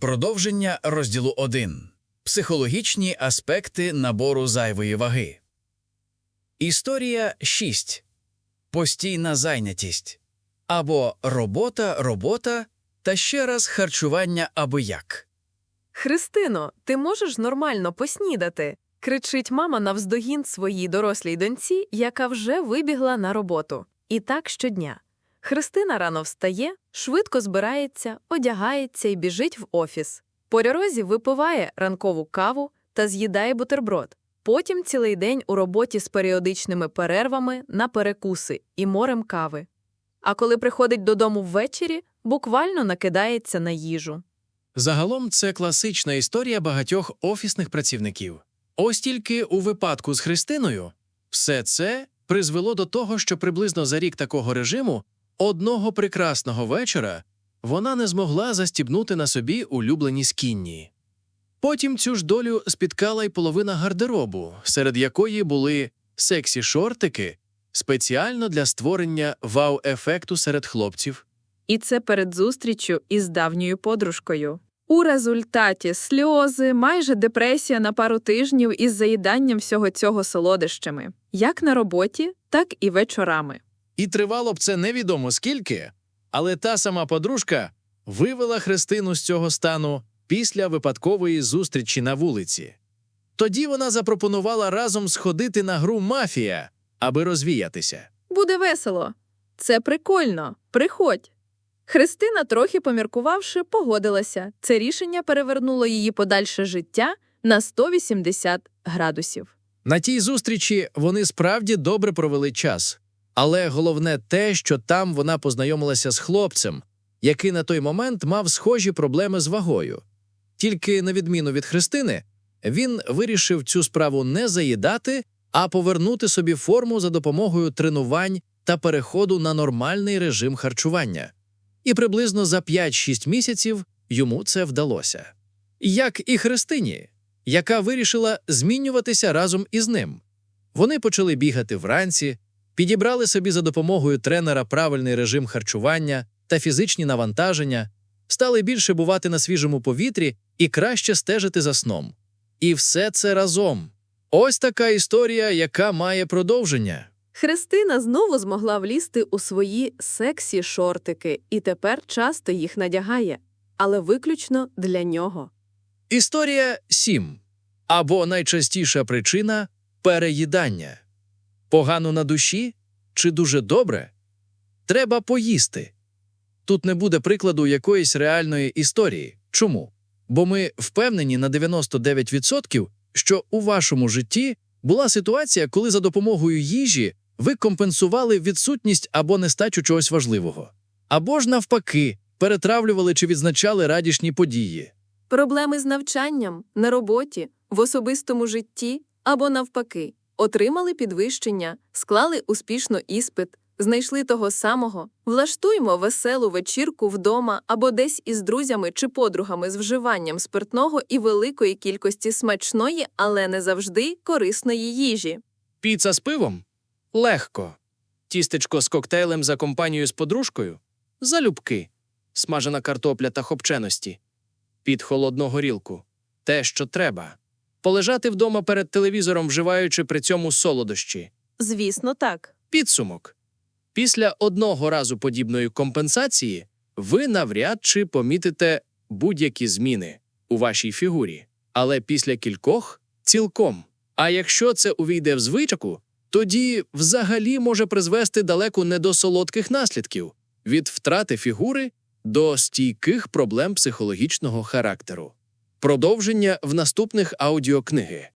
Продовження розділу 1. Психологічні аспекти набору зайвої ваги. Історія 6. Постійна зайнятість. Або робота, робота та ще раз харчування аби як. Христино, ти можеш нормально поснідати? кричить мама навздогін своїй дорослій доньці, яка вже вибігла на роботу. І так щодня. Христина рано встає, швидко збирається, одягається і біжить в офіс. По дорозі випиває ранкову каву та з'їдає бутерброд. Потім цілий день у роботі з періодичними перервами на перекуси і морем кави. А коли приходить додому ввечері, буквально накидається на їжу. Загалом це класична історія багатьох офісних працівників. Ось тільки у випадку з Христиною все це призвело до того, що приблизно за рік такого режиму одного прекрасного вечора вона не змогла застібнути на собі улюблені скінні. Потім цю ж долю спіткала й половина гардеробу, серед якої були сексі шортики спеціально для створення вау-ефекту серед хлопців. І це перед зустрічю із давньою подружкою. У результаті сльози, майже депресія на пару тижнів із заїданням всього цього солодощами, як на роботі, так і вечорами. І тривало б це невідомо скільки, але та сама подружка вивела Христину з цього стану після випадкової зустрічі на вулиці. Тоді вона запропонувала разом сходити на гру мафія, аби розвіятися. Буде весело. Це прикольно. Приходь. Христина, трохи поміркувавши, погодилася. Це рішення перевернуло її подальше життя на 180 градусів. На тій зустрічі вони справді добре провели час. Але головне те, що там вона познайомилася з хлопцем, який на той момент мав схожі проблеми з вагою. Тільки, на відміну від Христини, він вирішив цю справу не заїдати, а повернути собі форму за допомогою тренувань та переходу на нормальний режим харчування. І приблизно за 5-6 місяців йому це вдалося. Як і Христині, яка вирішила змінюватися разом із ним. Вони почали бігати вранці, підібрали собі за допомогою тренера правильний режим харчування та фізичні навантаження, стали більше бувати на свіжому повітрі і краще стежити за сном. І все це разом. Ось така історія, яка має продовження. Христина знову змогла влізти у свої сексі шортики і тепер часто їх надягає, але виключно для нього. Історія 7. Або найчастіша причина переїдання. Погано на душі чи дуже добре? Треба поїсти. Тут не буде прикладу якоїсь реальної історії. Чому? Бо ми впевнені на 99%, що у вашому житті була ситуація, коли за допомогою їжі ви компенсували відсутність або нестачу чогось важливого. Або ж навпаки, перетравлювали чи відзначали радісні події. Проблеми з навчанням, на роботі, в особистому житті або навпаки, отримали підвищення, склали успішно іспит, знайшли того самого, влаштуймо веселу вечірку вдома або десь із друзями чи подругами з вживанням спиртного і великої кількості смачної, але не завжди корисної їжі. Піца з пивом? Легко. Тістечко з коктейлем за компанією з подружкою? Залюбки. Смажена картопля та хопченості. Під холодну горілку. Те, що треба. Полежати вдома перед телевізором, вживаючи при цьому солодощі. Звісно, так. Підсумок. Після одного разу подібної компенсації ви навряд чи помітите будь-які зміни у вашій фігурі, але після кількох цілком. А якщо це увійде в звичку, тоді взагалі може призвести далеко не до солодких наслідків від втрати фігури до стійких проблем психологічного характеру. Продовження в наступних аудіокниги.